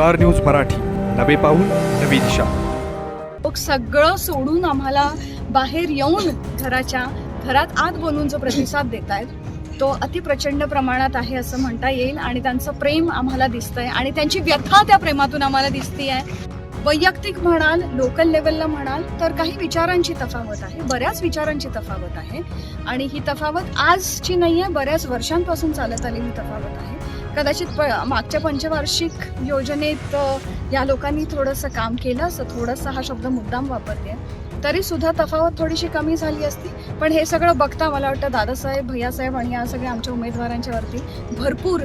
Star news Marathi. नवे पाऊल नवी दिशा. सगळं सोडून आम्हाला बाहेर येऊन घराच्या घरात आत बनवून जो प्रतिसाद देत आहेत तो अतिप्रचंड प्रमाणात आहे असं म्हणता येईल आणि त्यांचं प्रेम आम्हाला दिसतंय आणि त्यांची व्यथा त्या प्रेमातून आम्हाला दिसती आहे वैयक्तिक म्हणाल लोकल लेवलला म्हणाल तर काही विचारांची तफावत आहे बऱ्याच विचारांची तफावत आहे. आणि ही तफावत आजची नाही आहे बऱ्याच वर्षांपासून चालत आलेली तफावत आहे. कदाचित प मागच्या पंचवार्षिक योजनेत या लोकांनी थोडंसं काम केलं असं थोडंसं हा शब्द मुद्दाम वापरते. तरी सुद्धा तफावत थोडीशी कमी झाली असती. पण हे सगळं बघता मला वाटतं दादासाहेब भैयासाहेब आणि या सगळ्या आमच्या उमेदवारांच्या वरती भरपूर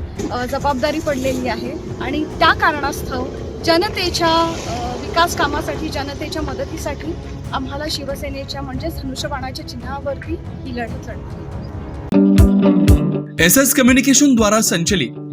जबाबदारी पडलेली आहे. आणि त्या कारणास्तव जनतेच्या विकास कामासाठी जनतेच्या मदतीसाठी आम्हाला शिवसेनेच्या म्हणजेच धनुष्यबाणाच्या चिन्हावरती ही लढत लढली एस एस कम्युनिकेशन द्वारा संचलित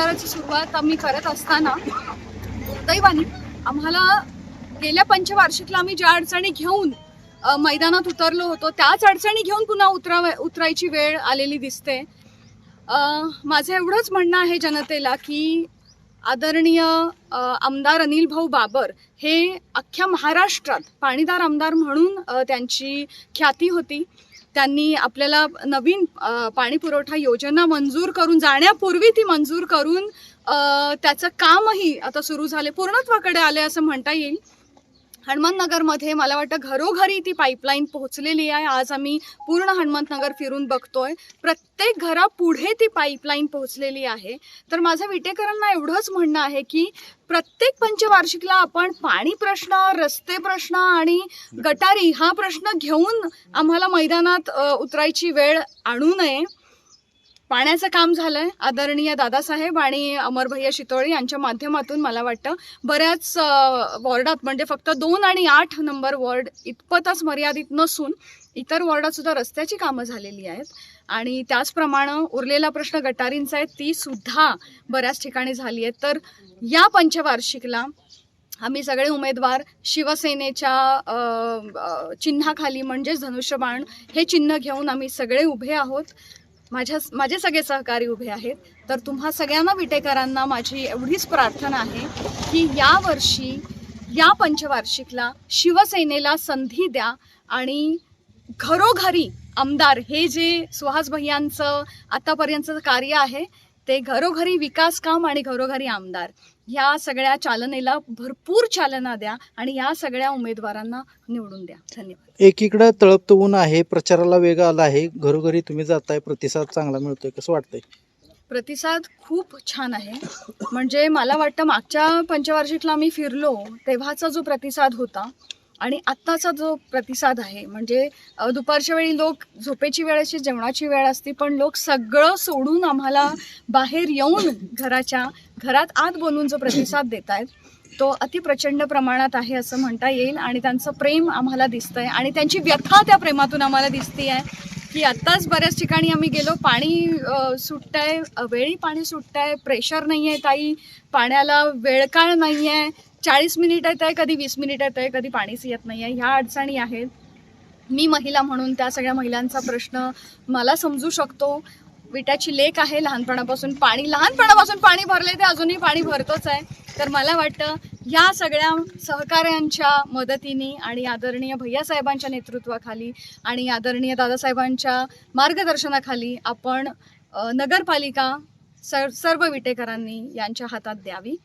प्रचाराची सुरुवात आम्ही करत असताना दुर्दैवाने आम्हाला गेल्या पंचवार्षिकला आम्ही ज्या अडचणी घेऊन मैदानात उतरलो होतो त्याच अडचणी घेऊन पुन्हा उतराव उतरायची वेळ आलेली दिसते. माझं एवढंच म्हणणं आहे जनतेला की आदरणीय आमदार अनिल भाऊ बाबर हे अख्ख्या महाराष्ट्रात पाणीदार आमदार म्हणून त्यांची ख्याती होती. त्यांनी आपल्याला नवीन पाणी पुरवठा योजना मंजूर करून जाण्यापूर्वी ती मंजूर करून त्याचं कामही आता सुरू झाले पूर्णत्वाकडे आले असं म्हणता येईल. हनुमंतनगरमध्ये मला वाटतं घरोघरी ती पाईपलाईन पोहोचलेली आहे. आज आम्ही पूर्ण हनुमंतनगर फिरून बघतोय. प्रत्येक घरापुढे ती पाईपलाईन पोहोचलेली आहे. तर माझं विटेकरांना एवढंच म्हणणं आहे की प्रत्येक पंचवार्षिकला आपण पाणी प्रश्न रस्ते प्रश्न आणि गटारी हा प्रश्न घेऊन आम्हाला मैदानात उतरायची वेळ आणू नये. पाण्याचं काम झालंय आदरणीय दादासाहेब आणि अमरभैया शितोळे यांच्या माध्यमातून मला वाटतं. बऱ्याच वॉर्डात म्हणजे फक्त दोन आणि आठ नंबर वॉर्ड इतपतच मर्यादित नसून इतर वॉर्डात सुद्धा रस्त्याची कामं झालेली आहेत. आणि त्याचप्रमाणे उरलेला प्रश्न गटारींचा आहे ती सुद्धा बऱ्याच ठिकाणी झाली आहे तर या पंचवार्षिकला आम्ही सगळे उमेदवार शिवसेनेच्या चिन्हाखाली म्हणजेच धनुष्यबाण हे चिन्ह घेऊन आम्ही सगळे उभे आहोत. माझ्या माझे सगळे सहकारी उभे आहेत. तर तुम्हा सगळ्यांना विटेकरांना माझी एवढीच प्रार्थना आहे की यावर्षी या पंचवार्षिकला शिवसेनेला संधी द्या आणि घरोघरी आमदार हे जे सुहास भैयांचं आतापर्यंतचं कार्य आहे ते घरोघरी विकास काम आणि घरोघरी आमदार. ह्या सगळ्या चालनेला भरपूर चालना द्या आणि या सगळ्या उमेदवारांना निवडून द्या. धन्यवाद. एकीकडे तळपतं ऊन आहे प्रचाराला वेग आला आहे. घरोघरी तुम्ही जाताय प्रतिसाद चांगला मिळतोय कसं वाटतंय? प्रतिसाद खूप छान आहे. म्हणजे मला वाटतं मागच्या पंचवार्षिकला मी फिरलो तेव्हाचा जो प्रतिसाद होता आणि आत्ताचा जो प्रतिसाद आहे म्हणजे दुपारच्या वेळी लोक झोपेची वेळ अशी जेवणाची वेळ असते पण लोक सगळं सोडून आम्हाला बाहेर येऊन घराच्या घरात आत बोलून जो प्रतिसाद देत आहेत तो अतिप्रचंड प्रमाणात आहे असं म्हणता येईल आणि त्यांचं प्रेम आम्हाला दिसतंय आणि त्यांची व्यथा त्या प्रेमातून आम्हाला दिसते आहे की आत्ताच बऱ्याच ठिकाणी आम्ही गेलो. पाणी अ, सुटतंय. वेळी पाणी सुटतंय. प्रेशर नाही आहे ताई. पाण्याला वेळकाळ नाही आहे चाळीस मिनिट येत आहे कधी वीस मिनिट येत आहे कधी पाणीच येत नाही आहे ह्या अडचणी आहेत. मी महिला म्हणून त्या सगळ्या महिलांचा प्रश्न मला समजू शकतो. विटाची लेक आहे लहानपणापासून. पाणी लहानपणापासून पाणी भरले ते अजूनही पाणी भरतोच आहे. तर मला वाटतं या सगळ्या सहकाऱ्यांच्या मदतीने आणि आदरणीय भैयासाहेबांच्या नेतृत्वाखाली आणि आदरणीय दादासाहेबांच्या मार्गदर्शनाखाली आपण नगरपालिका सर सर्व विटेकरांनी यांच्या हातात द्यावी.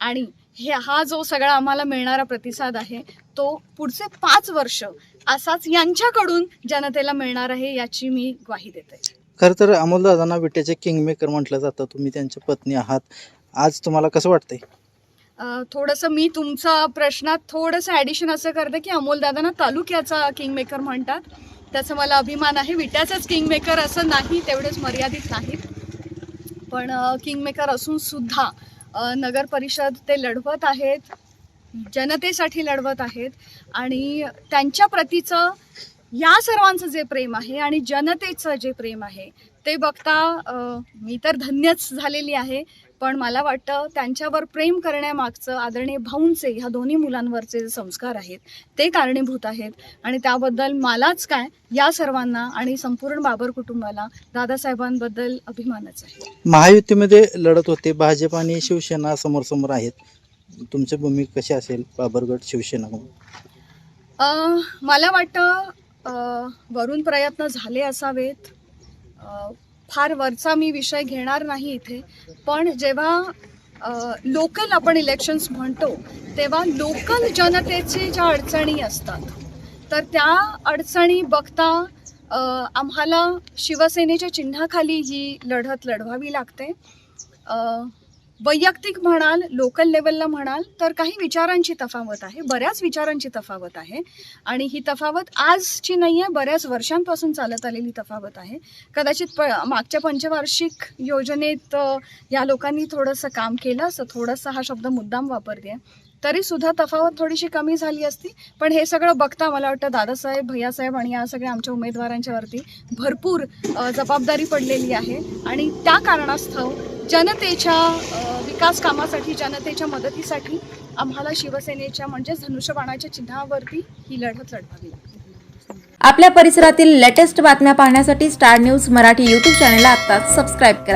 आणि हे हा जो सगळा आम्हाला मिळणारा प्रतिसाद आहे तो पुढचे पाच वर्ष असाच यांच्याकडून जनतेला मिळणार आहे याची मी ग्वाही देते. खरं तर अमोलदादांना विट्याचे किंगमेकर म्हटलं जातं. तुम्ही त्यांच्या पत्नी आहात. आज तुम्हाला कसं वाटतंय? अ, थोडंसं मी तुमचा प्रश्नात थोडंसं ॲडिशन असं करते की अमोलदादांना तालुक्याचा किंगमेकर म्हणतात. त्याचा मला अभिमान आहे. विट्याचाच किंगमेकर असं नाही तेवढेच मर्यादित नाहीत. पण किंगमेकर असून सुद्धा नगर परिषद ते लढवत आहेत. जनतेसाठी लढवत आहेत. आणि त्यांच्या प्रतीचं या सर्वांचं जे प्रेम आहे आणि जनतेचं जे प्रेम आहे ते बघता मी तर धन्यच झालेली आहे पण मला वाटतं त्यांच्यावर प्रेम करण्यामागचं आदरणीय भाऊंचे ह्या दोन्ही मुलांवरचे जे संस्कार आहेत ते कारणीभूत आहेत. आणि त्याबद्दल मलाच काय या सर्वांना आणि संपूर्ण बाबर कुटुंबाला दादासाहेबांबद्दल अभिमानच आहे. महायुतीमध्ये लढत होते भाजप आणि शिवसेना समोर आहेत. तुमची भूमिका कशी असेल बाबरगड शिवसेना? मला वाटतं वरून प्रयत्न झाले असावेत. फार वरचा मी विषय घेणार नाही इथे. पण जेव्हा लोकल आपण इलेक्शन्स म्हणतो तेव्हा लोकल जनतेचे ज्या अडचणी असतात तर त्या अडचणी बघता आम्हाला शिवसेनेच्या चिन्हाखाली ही लढत लढवावी लागते. वैयक्तिक म्हणाल लोकल लेवलला म्हणाल तर काही विचारांची तफावत आहे बऱ्याच विचारांची तफावत आहे. आणि ही तफावत आजची नाही आहे बऱ्याच वर्षांपासून चालत आलेली तफावत आहे. कदाचित प मागच्या पंचवार्षिक योजनेत या लोकांनी थोडंसं काम केलं असं थोडंसं हा शब्द मुद्दाम वापरते. आहे तरी सुद्धा तफावत थोडीशी कमी झाली असती. पण हे सगळं बघता मला वाटतं दादासाहेब भैयासाहेब आणि या सगळ्या आमच्या उमेदवारांच्यावरती भरपूर जबाबदारी पडलेली आहे. आणि त्या कारणास्तव जनतेच्या विकास कामासाठी जनतेच्या मदतीसाठी आम्हाला शिवसेनेच्या म्हणजेच धनुष्यबाणाच्या चिन्हावरती ही लढत लढवावी लागते. आपल्या परिसरातील लेटेस्ट बातम्या पाहण्यासाठी स्टार न्यूज मराठी यूट्यूब चॅनलला आत्ताच सबस्क्राईब करा.